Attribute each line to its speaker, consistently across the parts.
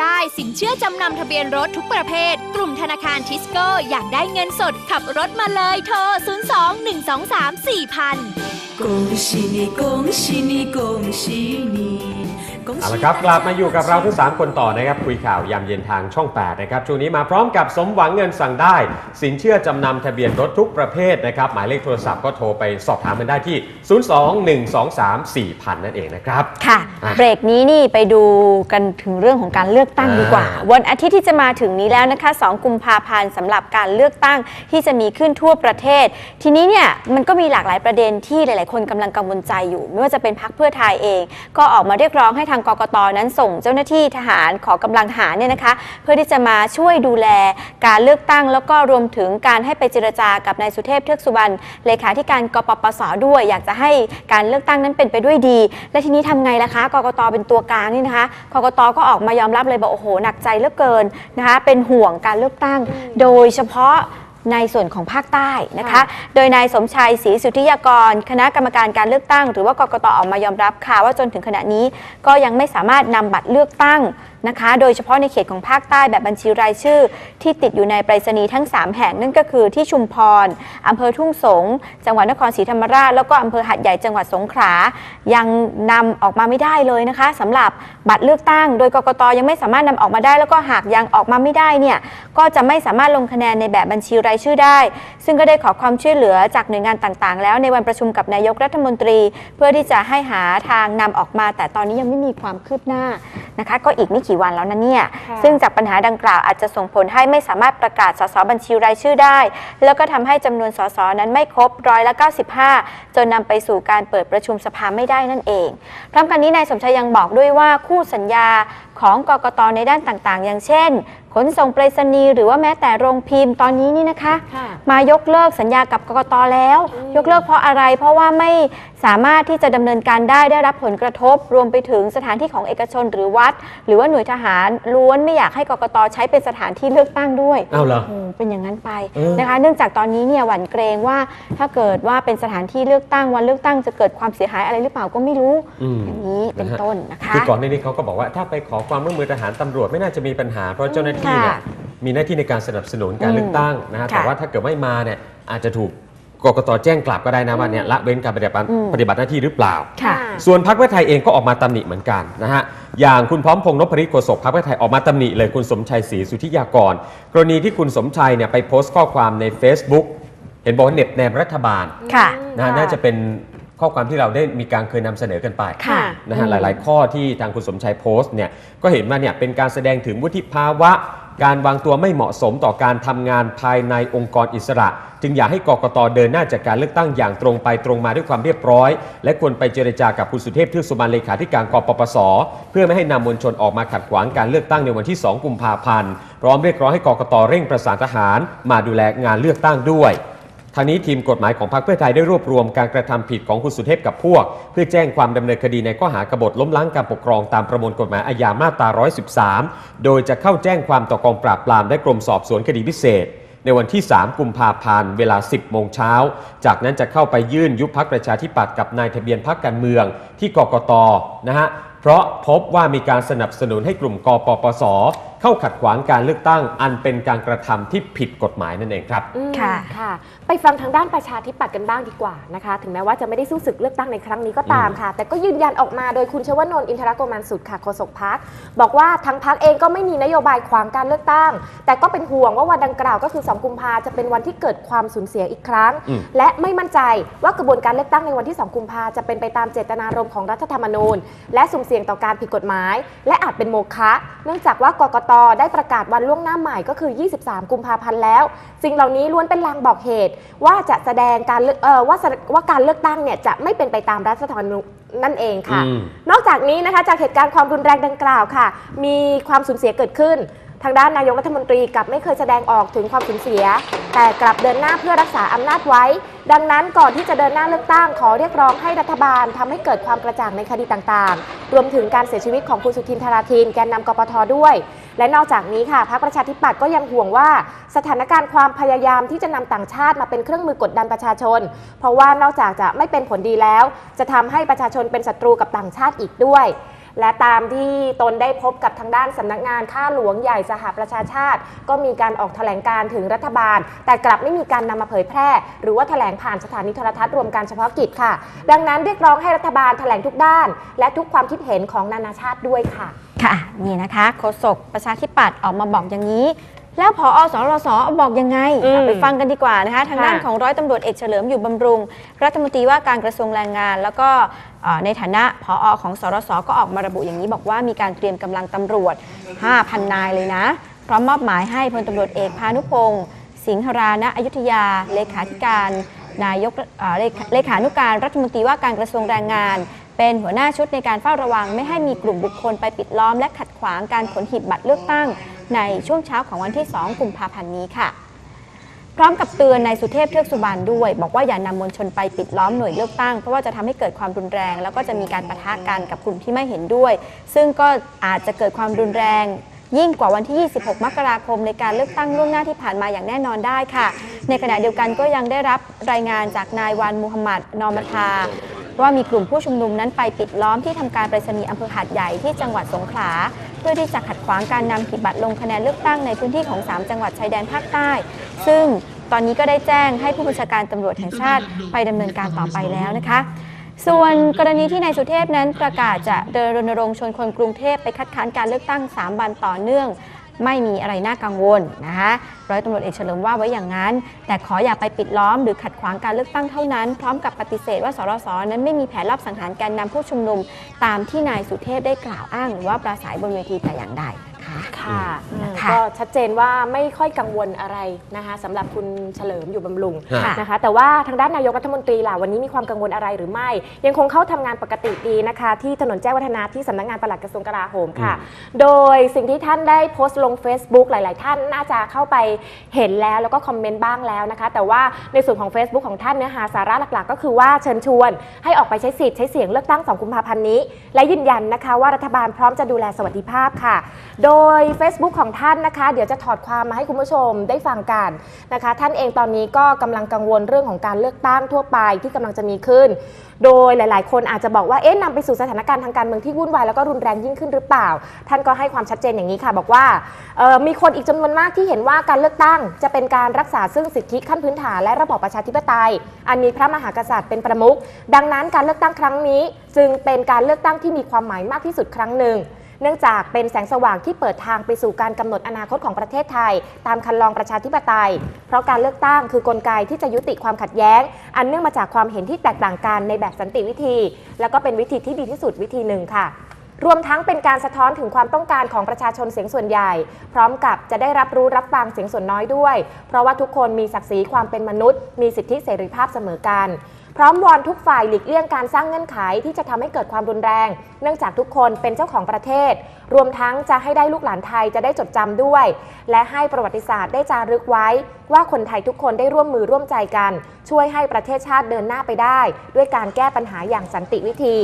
Speaker 1: ได้ สินเชื่อจำนำทะเบียนรถทุกประเภท กลุ่มธนาคารทิสโก้อยากได้เงินสด ขับรถมาเลยโทร 02 123 4000
Speaker 2: 恭喜你，恭喜你，恭喜你！ 恭
Speaker 3: เอา
Speaker 2: 喜
Speaker 3: ละครับกลับมาอยู่กับเราทั้งสามคนต่อนะครับคุยข่าวยามเย็นทางช่อง 8 นะครับช่วงนี้มาพร้อมกับสมหวังเงินสั่งได้ สินเชื่อจำนำทะเบียนรถทุกประเภทนะครับ หมายเลขโทรศัพท์ก็โทรไปสอบถามกันได้ที่ 021234000 นั่นเองนะครับ
Speaker 4: ค่ะ
Speaker 3: อะ
Speaker 4: เบรกนี้นี่ไปดูกันถึงเรื่องของการเลือกตั้ง
Speaker 3: อ่า
Speaker 4: ดีกว่า วันอาทิตย์ที่จะมาถึงนี้แล้วนะคะ 2 กุมภาพันธ์สำหรับการเลือกตั้งที่จะมีขึ้นทั่วประเทศ ทีนี้เนี่ยมันก็มีหลากหลายประเด็นที่หลาย ๆ คนกำลังกังวลใจอยู่ ไม่ว่าจะเป็นพักเพื่อไทยเอง ก็ออกมาเรียกร้องให้ทางกกตนั้นส่งเจ้าหน้าที่ทหารขอกำลังทหารเนี่ยนะคะ เพื่อที่จะมาช่วยดูแลการเลือกตั้ง แล้วก็รวมถึงการให้ไปเจรจากับนายสุเทพเทือกสุบรรณเลขาธิการกปปสด้วย อยากจะให้การเลือกตั้งนั้นเป็นไปด้วยดี และทีนี้ทำไงล่ะคะกกตเป็นตัวกลางนี่นะคะกกตก็ออกมายอมรับเลยบอกโอ้โหหนักใจเหลือเกินนะคะเป็นห่วงการเลือกตั้ง โดยเฉพาะ ในส่วนของภาคใต้นะคะ โดยนายสมชัยศรีสุทธิยากร คณะกรรมการการเลือกตั้ง หรือว่ากกตออกมายอมรับค่ะว่าจนถึงขณะนี้ก็ยังไม่สามารถนำบัตรเลือกตั้งนะคะ โดยเฉพาะในเขตของภาคใต้แบบบัญชีรายชื่อ ที่ติดอยู่ในไปรษณีย์ทั้ง 3 แห่งนั่นก็คือที่ชุมพรอำเภอทุ่งสง จังหวัดนครศรีธรรมราช แล้วก็อำเภอหัดใหญ่จังหวัดสงขลา ยังนำออกมาไม่ได้เลยนะคะสำหรับบัตรเลือกตั้ง โดยกกตยังไม่สามารถนำออกมาได้ แล้วก็หากยังออกมาไม่ได้เนี่ยก็จะไม่สามารถลงคะแนนในแบบบัญชีรายชื่อได้ ซึ่งก็ได้ขอความช่วยเหลือจากหน่วยงานต่างๆ แล้วในวันประชุมกับนายกรัฐมนตรี เพื่อที่จะให้หาทางนำออกมา แต่ตอนนี้ยังไม่มีความคืบหน้านะคะ ก็อีกไม่กี่วันแล้วนะเนี่ย
Speaker 5: ค่ะ
Speaker 4: ซึ่งจากปัญหาดังกล่าวอาจจะส่งผลให้ไม่สามารถประกาศสสบัญชีรายชื่อได้ แล้วก็ทำให้จำนวนสสนั้นไม่ครบร้อยละ95 จนนำไปสู่การเปิดประชุมสภาไม่ได้นั่นเอง พร้อมกันนี้นายสมชัยยังบอกด้วยว่าคู่สัญญาของกกตในด้านต่างๆ อย่างเช่น ขนส่งไปรษณีย์หรือว่าแม้แต่โรงพิมพ์ตอนนี้นี่นะคะ
Speaker 5: ค่ะ
Speaker 4: มายกเลิกสัญญากับกกตแล้ว ยกเลิกเพราะอะไรเพราะว่าไม่ สามารถที่จะดำเนินการได้ได้รับผลกระทบ รวมไปถึงสถานที่ของเอกชนหรือวัด หรือว่าหน่วยทหารล้วนไม่อยากให้กกตใช้เป็นสถานที่เลือกตั้งด้วย
Speaker 3: เอาเหรอ
Speaker 4: โอ้เป็นอย่างนั้นไป
Speaker 3: เออ
Speaker 4: นะคะ เนื่องจากตอนนี้เนี่ยหวั่นเกรงว่าถ้าเกิดว่าเป็นสถานที่เลือกตั้งวันเลือกตั้งจะเกิดความเสียหายอะไรหรือเปล่าก็ไม่รู้
Speaker 3: อืม
Speaker 4: อย่างนี้เป็น
Speaker 3: นะฮะ
Speaker 4: ต้นนะคะ
Speaker 3: คือก่อนหน้านี้เขาก็บอกว่าถ้าไปขอความร่วมมือทหารตำรวจไม่น่าจะมีปัญหาเพราะเจ้าหน้าที่เนี่ย
Speaker 4: ค่ะ
Speaker 3: มีหน้าที่ในการสนับสนุนการ
Speaker 4: อืม
Speaker 3: เลือกตั้งนะฮะ
Speaker 4: ค่ะ
Speaker 3: แต่ว่าถ้าเกิดไม่มาเนี่ยอาจจะถูก กกตแจ้งกลับก็ได้นะว่าเนี่ยละเว้นการปฏิบัติ
Speaker 4: อืม
Speaker 3: ปฏิบัติหน้าที่หรือเปล่า
Speaker 4: ค่ะ
Speaker 3: ส่วนพรรคเพื่อไทยเองก็ออกมาตำหนิเหมือนกันนะฮะ อย่างคุณพร้อมพงษ์นพริตโฆษกพรรคเพื่อไทยออกมาตำหนิเลยคุณสมชัยศรีสุทธิยากร กรณีที่คุณสมชัยเนี่ยไปโพสต์ข้อความใน Facebook เห็นบอกว่าเหน็บแนมรัฐบาล
Speaker 4: ค่ะ
Speaker 3: นะฮะน่าจะเป็นข้อความที่เราได้มีการเคยนำเสนอกันไป
Speaker 4: ค่ะ
Speaker 3: นะฮะหลาย ๆ ข้อที่ทางคุณสมชัยโพสต์เนี่ยก็เห็นว่าเนี่ยเป็นการแสดงถึงวุฒิภาวะ การวางตัวไม่เหมาะสมต่อการทำงานภายในองค์กรอิสระ จึงอยากให้กกตเดินหน้าจัดการเลือกตั้งอย่างตรงไปตรงมาด้วยความเรียบร้อย และควรไปเจรจากับคุณสุเทพเทือกสุบรรณเลขาธิการกปปส เพื่อไม่ให้นำมวลชนออกมาขัดขวางการเลือกตั้งในวันที่ 2 กุมภาพันธ์พร้อมเรียกร้องให้กกตเร่งประสานทหาร มาดูแลงานเลือกตั้งด้วยางนี้ทีมกฎหมายของพรรคเพื่อไทยได้รวบรวมการกระทำผิดของคุณสุเทพกับพวก เพื่อแจ้งความดำเนินคดีในข้อหากบฏล้มล้างการปกครองตามประมวลกฎหมายอาญามาตรา 113 โดยจะเข้าแจ้งความต่อกองปราบปรามและกรมสอบสวนคดีพิเศษ ในวันที่ 3 กุมภาพันธ์เวลา 10 โมงเช้า จากนั้นจะเข้าไปยื่นยุบพักประชาธิปัตย์กับนายทะเบียนพักการเมืองที่กกตนะฮะเพราะพบว่ามีการสนับสนุนให้กลุ่มกปปส เข้าขัดขวางการเลือกตั้ง อันเป็นการกระทำที่ผิดกฎหมายนั่นเองครับ
Speaker 5: อืม
Speaker 4: ค่ะ
Speaker 5: ค่ะ ไปฟังทางด้านประชาธิปัตย์กันบ้างดีกว่านะคะ ถึงแม้ว่าจะไม่ได้สู้ศึกเลือกตั้งในครั้งนี้ก็ตามค่ะ แต่ก็ยืนยันออกมาโดยคุณชวนนท์อินทรโกมันสุดค่ะโฆษกพักบอกว่าทั้งพักเองก็ไม่มีนโยบายขวางการเลือกตั้ง แต่ก็เป็นห่วงว่าวันดังกล่าวก็คือ 2 กุมภาจะเป็นวันที่เกิดความสูญเสียอีกครั้ง
Speaker 3: อืม
Speaker 5: และไม่มั่นใจว่ากระบวนการเลือกตั้งในวันที่ 2 กุมภาจะเป็นไปตามเจตนารมณ์ของรัฐธรรมนูญ และสุ่มเสี่ยงต่อการผิดกฎหมาย และอาจเป็นโมฆะเนื่องจากว่ากกตได้ประกาศวันล่วงหน้าใหม่ก็คือ 23 กุมภาพันธ์แล้ว สิ่งเหล่านี้ล้วนเป็นลางบอกเหตุ ว่าจะแสดงการเลือกเอ่อว่าแสดว่าการเลือกตั้งเนี่ยจะไม่เป็นไปตามรัฐธรรมนูญนั่นเองค่ะ
Speaker 3: อืม
Speaker 5: นอกจากนี้นะคะจากเหตุการณ์ความรุนแรงดังกล่าวค่ะ มีความสูญเสียเกิดขึ้นทางด้านนายกรัฐมนตรีกลับไม่เคยแสดงออกถึงความสูญเสีย แต่กลับเดินหน้าเพื่อรักษาอำนาจไว้ ดังนั้นก่อนที่จะเดินหน้าเลือกตั้งขอเรียกร้องให้รัฐบาลทำให้เกิดความกระจ่างในคดีต่างๆ รวมถึงการเสียชีวิตของคุณสุทินธาราทินแกนนำกปทด้วย และนอกจากนี้ค่ะพรรคประชาธิปัตย์ก็ยังห่วงว่า สถานการณ์ความพยายามที่จะนำต่างชาติมาเป็นเครื่องมือกดดันประชาชน เพราะว่านอกจากจะไม่เป็นผลดีแล้ว จะทำให้ประชาชนเป็นศัตรูกับต่างชาติอีกด้วยและตามที่ตนได้พบกับทางด้านสำนักงานข้าหลวงใหญ่สหประชาชาติ ก็มีการออกแถลงการถึงรัฐบาล แต่กลับไม่มีการนำมาเผยแพร่ หรือว่าแถลงผ่านสถานีโทรทัศน์รวมการเฉพาะกิจค่ะ ดังนั้นเรียกร้องให้รัฐบาลแถลงทุกด้าน และทุกความคิดเห็นของนานาชาติด้วยค่ะ
Speaker 4: ค่ะนี่นะคะโฆษกประชาธิปัตย์ออกมาบอกอย่างนี้ แล้วพออสรสบอกยังไง
Speaker 5: อืม
Speaker 4: อะไปฟังกันดีกว่านะคะทางด้าน
Speaker 5: ค่ะ
Speaker 4: ของร้อยตำรวจเอกเฉลิมอยู่บำรุง รัฐมนตรีว่าการกระทรวงแรงงาน แล้วก็เอ่อในฐานะพออของสรสก็ออกมาระบุอย่างนี้ บอกว่ามีการเตรียมกำลังตำรวจ 5,000 นายเลยนะพร้อมมอบหมายให้พลตำรวจเอกพานุพงศ์สิงหรานะอยุธยาเลขาธิการ นายกเอ่อเลขาเลขานุการรัฐมนตรีว่าการกระทรวงแรงงาน เป็นหัวหน้าชุดในการเฝ้าระวัง ไม่ให้มีกลุ่มบุคคลไปปิดล้อม และขัดขวางการขนหีบบัตรเลือกตั้ง ในช่วงเช้าของวันที่ 2 กุมภาพันธ์นี้ค่ะ พร้อมกับเตือนนายสุเทพเทือกสุบานด้วย บอกว่าอย่านำมวลชนไปปิดล้อมหน่วยเลือกตั้ง เพราะว่าจะทำให้เกิดความรุนแรง แล้วก็จะมีการปะทะกันกับกลุ่มที่ไม่เห็นด้วย ซึ่งก็อาจจะเกิดความรุนแรงยิ่งกว่าวันที่ 26 มกราคมในการเลือกตั้งล่วงหน้าที่ผ่านมาอย่างแน่นอนได้ค่ะ ในขณะเดียวกันก็ยังได้รับรายงานจากนายวานมูฮัมหมัดนอมทา ว่ามีกลุ่มผู้ชุมนุมนั้นไปปิดล้อมที่ทำการไปรษณีย์อำเภอหาดใหญ่ที่จังหวัดสงขลา เพื่อที่จะขัดขวางการนำหีบบัตรลงคะแนนเลือกตั้งในพื้นที่ของ 3 จังหวัดชายแดนภาคใต้ ซึ่งตอนนี้ก็ได้แจ้งให้ผู้บัญชาการตำรวจแห่งชาติไปดำเนินการต่อไปแล้วนะคะส่วนกรณีที่นายสุเทพนั้นประกาศจะเดินรณรงค์ชวนคนกรุงเทพไปคัดค้านการเลือกตั้ง 3 วันต่อเนื่อง ไม่มีอะไรน่ากังวลนะคะร้อยตำรวจเอกเฉลิมว่าไว้อย่างนั้น แต่ขออย่าไปปิดล้อมหรือขัดขวางการเลือกตั้งเท่านั้น พร้อมกับปฏิเสธว่าสรสนั้นไม่มีแผนรอบสังหารแกนนำผู้ชุมนุม ตามที่นายสุเทพได้กล่าวอ้าง หรือว่าปราศัยบนเวทีแต่อย่างใดนะคะ
Speaker 5: ค่ะ
Speaker 4: อืม
Speaker 5: ก็ชัดเจนว่าไม่ค่อยกังวลอะไรนะคะสำหรับคุณเฉลิมอยู่บำรุง
Speaker 3: ค่ะ
Speaker 5: นะคะ แต่ว่าทางด้านนายกรัฐมนตรีล่ะวันนี้มีความกังวลอะไรหรือไม่ ยังคงเข้าทำงานปกติดีนะคะ ที่ถนนแจ้งวัฒนะที่สำนักงานปลัดกระทรวงกลาโหมค่ะ โดยสิ่งที่ท่านได้โพสต์ลง Facebook หลาย ๆ ท่านน่าจะเข้าไปเห็นแล้วแล้วก็คอมเมนต์บ้างแล้วนะคะ แต่ว่าในส่วนของ Facebook ของท่านเนื้อหาสาระหลัก ๆ ก็คือว่าเชิญชวนให้ออกไปใช้สิทธิ์ใช้เสียงเลือกตั้ง 2 กุมภาพันธ์นี้ และยืนยันนะคะว่ารัฐบาลพร้อมจะดูแลสวัสดิภาพค่ะ โดย Facebook ของท่านานนะคะ เดี๋ยวจะถอดความมาให้คุณผู้ชมได้ฟังกันนะคะ ท่านเองตอนนี้ก็กำลังกังวลเรื่องของการเลือกตั้งทั่วไปที่กำลังจะมีขึ้น โดยหลาย ๆ คนอาจจะบอกว่าเอ๊ะนำไปสู่สถานการณ์ทางการเมืองที่วุ่นวายแล้วก็รุนแรงยิ่งขึ้นหรือเปล่า ท่านก็ให้ความชัดเจนอย่างนี้ค่ะ บอกว่ามีคนอีกจำนวนมากที่เห็นว่าการเลือกตั้ง จะเป็นการรักษาซึ่งสิทธิขั้นพื้นฐานและระบอบประชาธิปไตย อันมีพระมหากษัตริย์เป็นประมุขดังนั้นการเลือกตั้งครั้งนี้ จึงเป็นการเลือกตั้งที่มีความหมายมากที่สุดครั้งหนึ่ง เนื่องจากเป็นแสงสว่างที่เปิดทางไปสู่การกำหนดอนาคตของประเทศไทย ตามคันลองประชาธิปไตย เพราะการเลือกตั้งคือกลไกที่จะยุติความขัดแย้ง อันเนื่องมาจากความเห็นที่แตกต่างกันในแบบสันติวิธี แล้วก็เป็นวิธีที่ดีที่สุดวิธีหนึ่งค่ะรวมทั้งเป็นการสะท้อนถึงความต้องการของประชาชนเสียงส่วนใหญ่ พร้อมกับจะได้รับรู้รับฟังเสียงส่วนน้อยด้วย เพราะว่าทุกคนมีศักดิ์ศรีความเป็นมนุษย์ มีสิทธิเสรีภาพเสมอกัน พร้อมวอนทุกฝ่ายหลีกเลี่ยงการสร้างเงื่อนไขที่จะทำให้เกิดความรุนแรง เนื่องจากทุกคนเป็นเจ้าของประเทศ รวมทั้งจะให้ได้ลูกหลานไทยจะได้จดจำด้วย และให้ประวัติศาสตร์ได้จารึกไว้ ว่าคนไทยทุกคนได้ร่วมมือร่วมใจกัน ช่วยให้ประเทศชาติเดินหน้าไปได้ ด้วยการแก้ปัญหาอย่างสันติวิธี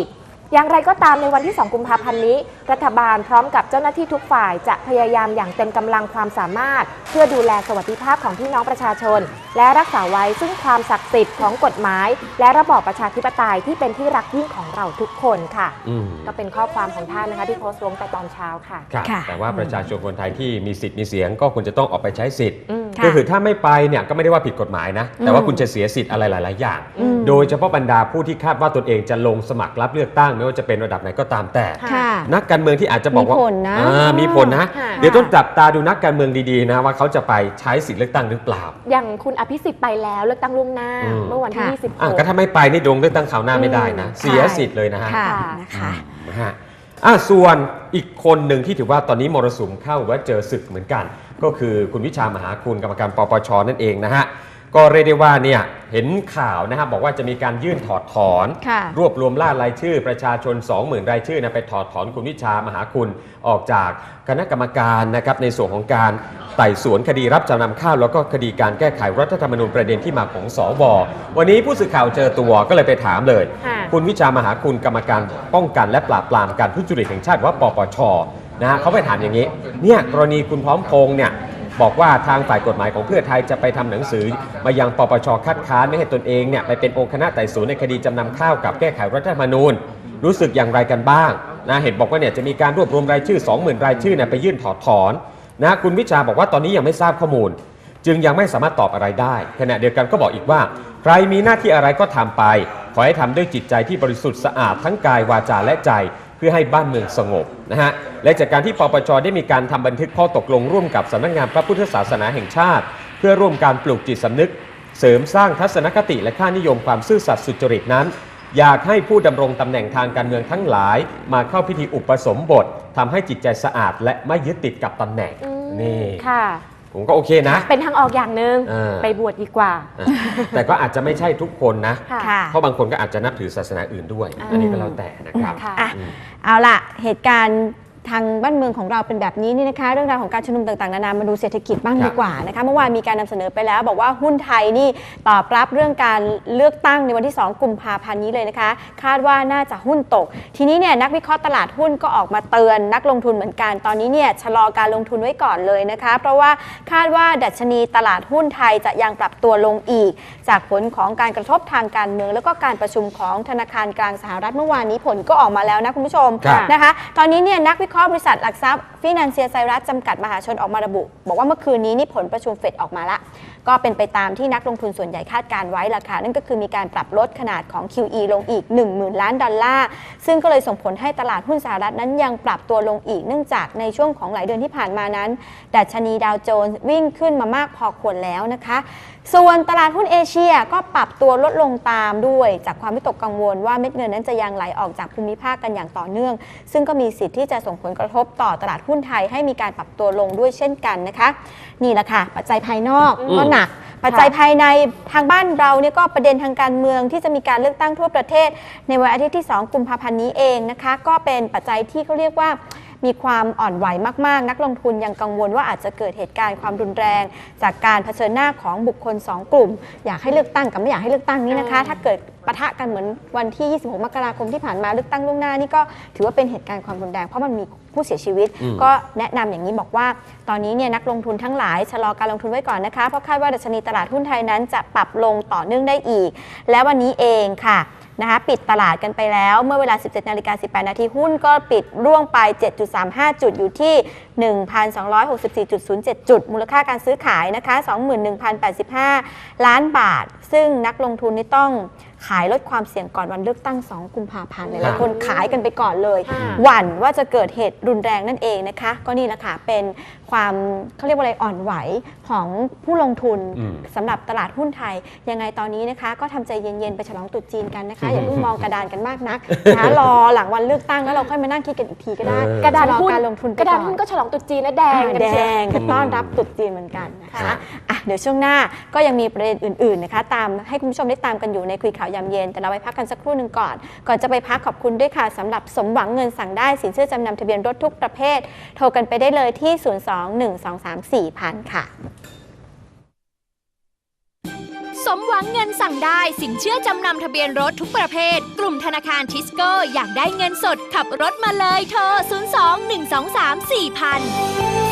Speaker 5: อย่างไรก็ตามในวันที่ 2 กุมภาพันธ์นี้ รัฐบาลพร้อมกับเจ้าหน้าที่ทุกฝ่ายจะพยายามอย่างเต็มกำลังความสามารถ เพื่อดูแลสวัสดิภาพของพี่น้องประชาชน และรักษาไว้ซึ่งความศักดิ์สิทธิ์ของกฎหมาย และระบอบประชาธิปไตยที่เป็นที่รักยิ่งของเราทุกคนค่ะ
Speaker 3: อืม
Speaker 5: ก็เป็นข้อความของท่านนะคะที่โพสต์ลงแต่ตอนเช้าค่ะ
Speaker 3: ครับ
Speaker 4: ค่ะ
Speaker 3: แต่ว่าประชาชนคนไทยที่มีสิทธิ์มีเสียงก็ควรจะต้องออกไปใช้สิทธิ์
Speaker 5: อืม
Speaker 4: ค่ะ
Speaker 3: ก็คือถ้าไม่ไปเนี่ยก็ไม่ได้ว่าผิดกฎหมายนะ แต่ว่าคุณจะเสียสิทธิ์อะไรหลาย ๆ อย่าง
Speaker 4: อืม
Speaker 3: โดยเฉพาะบรรดาผู้ที่คาดว่าตนเองจะลงสมัครรับเลือกตั้งไม่ว่าจะเป็นระดับไหนก็ตามแต่
Speaker 4: ค่ะ
Speaker 3: นักการเมืองที่อาจจะบอกว่า
Speaker 4: มีผลนะ
Speaker 3: อ่ามีผลนะ
Speaker 5: ค่ะ
Speaker 3: เดี๋ยวต้องจับตาดูนักการเมืองดีๆนะว่าเขาจะไปใช้สิทธิ์เลือกตั้งหรือเปล่า
Speaker 5: อย่างคุณอภิสิทธิ์ไปแล้วเลือกตั้งล่วงหน้า
Speaker 3: อืม
Speaker 5: เมื่อวันที่
Speaker 4: ค่ะ
Speaker 3: อะ
Speaker 5: 26
Speaker 3: ก็ถ้าไม่ไปนี่ลงเลือกตั้งคราวหน้าไม่ได้นะ
Speaker 5: อืม
Speaker 3: เสียสิทธิ์เลยนะฮะ
Speaker 4: ค่ะ
Speaker 5: ค่ะ
Speaker 4: นะคะ
Speaker 3: นะฮะอะส่วนอีกคนหนึ่งที่ถือว่าตอนนี้มรสุมเข้าหรือว่าเจอศึกเหมือนกัน ก็คือคุณวิชามหาคุณกรรมการปปชนั่นเองนะฮะ ก็เรียกได้ว่าเนี่ยเห็นข่าวนะฮะบอกว่าจะมีการยื่นถอดถอน
Speaker 4: ค่ะ
Speaker 3: รวบรวมล่ารายชื่อประชาชน 20,000 รายชื่อนะไปถอดถอนคุณวิชามหาคุณออกจากคณะกรรมการนะครับในส่วนของการไต่สวนคดีรับจำนำข้าว แล้วก็คดีการแก้ไขรัฐธรรมนูญประเด็นที่มาของสววันนี้ผู้สื่อข่าวเจอตัวก็เลยไปถามเลย
Speaker 5: ค่ะ
Speaker 3: คุณวิชามหาคุณกรรมการป้องกันและปราบปรามการทุจริตแห่งชาติว่าปปชนะฮะเขาไปถามอย่างนี้เนี่ยกรณีคุณพร้อมพงษ์เนี่ย บอกว่าทางฝ่ายกฎหมายของเพื่อไทยจะไปทำหนังสือ มายังปปชคัดค้านไม่ให้ตนเองเนี่ยไปเป็นองค์คณะไต่สวนในคดีจำนำข้าวกับแก้ไขรัฐธรรมนูญ รู้สึกอย่างไรกันบ้างนะเห็นบอกว่าเนี่ยจะมีการรวบรวมรายชื่อ 20,000 รายชื่อเนี่ยไปยื่นถอดถอนนะคุณวิชาบอกว่าตอนนี้ยังไม่ทราบข้อมูล จึงยังไม่สามารถตอบอะไรได้ขณะเดียวกันก็บอกอีกว่า ใครมีหน้าที่อะไรก็ทำไป ขอให้ทำด้วยจิตใจที่บริสุทธิ์สะอาดทั้งกายวาจาและใจ พื่อให้บ้านเมืองสงบนะฮะและจากการที่ปปชได้มีการทำบันทึกข้อตกลงร่วมกับสำนักงานพระพุทธศาสนาแห่งชาติ เพื่อร่วมการปลูกจิตสำนึก เสริมสร้างทัศนคติและค่านิยมความซื่อสัตย์สุจริตนั้นอยากให้ผู้ดำรงตำแหน่งทางการเมืองทั้งหลาย มาเข้าพิธีอุปสมบททำให้จิตใจสะอาด และไม่ยึดติดกับตำแหน่ง
Speaker 5: อืม
Speaker 3: นี่
Speaker 5: ค่ะ
Speaker 3: ผมก็โอเคนะ
Speaker 5: เป็นทางออกอย่างหนึ่ง
Speaker 3: เออ
Speaker 5: ไปบวชดีกว่า
Speaker 3: อะแต่ก็อาจจะไม่ใช่ทุกคนนะ
Speaker 5: ค่ะ
Speaker 4: ค่ะ
Speaker 3: เพราะบางคนก็อาจจะนับถือศาสนาอื่นด้วย อันนี้ก็แล้วแต่นะครับ
Speaker 5: ค่ะ
Speaker 4: อะ
Speaker 3: อืม
Speaker 4: เอาล่ะ เหตุการณ์ ทางบ้านเมืองของเราเป็นแบบนี้นี่นะคะ เรื่องราวของการชุมนุมต่างๆนานามาดูเศรษฐกิจบ้าง
Speaker 3: ครับ
Speaker 4: ดีกว่านะคะเมื่อวานมีการนำเสนอไปแล้ว บอกว่าหุ้นไทยนี่ตอบรับเรื่องการเลือกตั้งในวันที่ 2 กุมภาพันธ์นี้เลยนะคะ คาดว่าน่าจะหุ้นตก ทีนี้เนี่ยนักวิเคราะห์ตลาดหุ้นก็ออกมาเตือนนักลงทุนเหมือนกัน ตอนนี้เนี่ยชะลอการลงทุนไว้ก่อนเลยนะคะ เพราะว่าคาดว่าดัชนีตลาดหุ้นไทยจะยังปรับตัวลงอีก จากผลของการกระทบทางการเมือง แล้วก็การประชุมของธนาคารกลางสหรัฐเมื่อวานนี้ผลก็ออกมาแล้วนะคุณผู้ชม
Speaker 3: ครับ
Speaker 4: นะคะ ตอนนี้เนี่ยนักวิเคราะห์บริษัทหลักทรัพย์ฟินแลนเซียไซรัสจำกัดมหาชนออกมาระบุ บอกว่าเมื่อคืนนี้นี่ผลประชุมเฟดออกมาละ ก็เป็นไปตามที่นักลงทุนส่วนใหญ่คาดการไว้ราคานั่นก็คือมีการปรับลดขนาดของ QE ลงอีก 10,000 ล้านดอลลาร์ ซึ่งก็เลยส่งผลให้ตลาดหุ้นสหรัฐนั้นยังปรับตัวลงอีก เนื่องจากในช่วงของหลายเดือนที่ผ่านมานั้น ดัชนีดาวโจนส์วิ่งขึ้นมามากพอควรแล้วนะคะ ส่วนตลาดหุ้นเอเชียก็ปรับตัวลดลงตามด้วยจากความวิตกกังวลว่าเม็ดเงินนั้นจะยังไหลออกจากภูมิภาคกันอย่างต่อเนื่อง ซึ่งก็มีสิทธิ์ที่จะส่งผลกระทบต่อตลาดหุ้นไทยให้มีการปรับตัวลงด้วยเช่นกันนะคะ นี่แหละค่ะปัจจัยภายนอกก็หนัก ปัจจัยภายในทางบ้านเราเนี่ยก็ประเด็นทางการเมืองที่จะมีการเลือกตั้งทั่วประเทศ ในวันอาทิตย์ที่ 2 กุมภาพันธ์นี้เองนะคะ ก็เป็นปัจจัยที่เขาเรียกว่ามีความอ่อนไหวมาก ๆ นักลงทุนยังกังวลว่าอาจจะเกิดเหตุการณ์ความรุนแรง จากการเผชิญหน้าของบุคคล 2 กลุ่ม อยากให้เลือกตั้งกับไม่อยากให้เลือกตั้งนี้นะคะ
Speaker 5: อืม
Speaker 4: ถ้าเกิดปะทะกันเหมือนวันที่ 26 มกราคมที่ผ่านมาเลือกตั้งล่วงหน้านี่ก็ถือว่าเป็นเหตุการณ์ความรุนแรงเพราะมันมี ผู้เสียชีวิต
Speaker 3: อืม
Speaker 4: ก็แนะนำอย่างนี้บอกว่า ตอนนี้เนี่ยนักลงทุนทั้งหลายชะลอการลงทุนไว้ก่อนนะคะ เพราะคาดว่าดัชนีตลาดหุ้นไทยนั้นจะปรับลงต่อเนื่องได้อีก และวันนี้เองค่ะนะคะปิดตลาดกันไปแล้วเมื่อเวลา 17นาฬิกา18 นาทีหุ้นก็ปิดร่วงไป 7.35 จุดอยู่ที่ 1,264.07 จุด มูลค่าการซื้อขายนะคะ 21,085 ล้านบาท ซึ่งนักลงทุนนี่ต้องขายลดความเสี่ยงก่อนวันเลือกตั้ง 2 กุมภาพันธ์หลายๆคนขายกันไปก่อนเลย
Speaker 5: ค่ะ
Speaker 4: หวั่นว่าจะเกิดเหตุรุนแรงนั่นเองนะคะ ก็นี่แหละค่ะ เป็นความเขาเรียกว่าอะไรอ่อนไหวของผู้ลงทุน
Speaker 3: อืม
Speaker 4: สำหรับตลาดหุ้นไทย ยังไงตอนนี้นะคะ ก็ทำใจเย็น ๆ ไปฉลองตรุษจีนกันนะคะ อย่าเพิ่งมองกระดานกันมากนักนะคะรอหลังวันเลือกตั้งแล้วเราค่อยมานั่งคิดกันอีกทีก็ได้
Speaker 3: เออ
Speaker 5: กระดาน
Speaker 4: ชะลอ
Speaker 5: หุ้น
Speaker 4: การลงทุนไป
Speaker 5: กระดาน
Speaker 4: อ
Speaker 5: หุ้นก็ฉลองตรุษจีนและแดงกัน
Speaker 4: แด
Speaker 5: เชียว
Speaker 4: งก็ต้อนรับตรุษจีนเหมือนกันนะ
Speaker 3: ครั
Speaker 4: คะ
Speaker 3: บ
Speaker 4: อะเดี๋ยวช่วงหน้าก็ยังมีประเด็นอื่นๆนะคะ ตามให้คุณผู้ชมได้ตามกันอยู่ในคุยข่าวยามเย็น แต่เราไปพักกันสักครู่หนึ่งก่อน ก่อนจะไปพักขอบคุณด้วยค่ะสำหรับสมหวังเงินสั่งได้สินเชื่อจำนำทะเบียนรถทุกประเภท โทรกันไปได้เลยที่ 021234000 ค่ะ
Speaker 1: ส มหวังเงินสั่งได้สินเชื่อจำนำทะเบียนรถทุกประเภท กลุ่มธนาคารทิสโก้อยากได้เงินสดขับรถมาเลยโทร 02 123 4000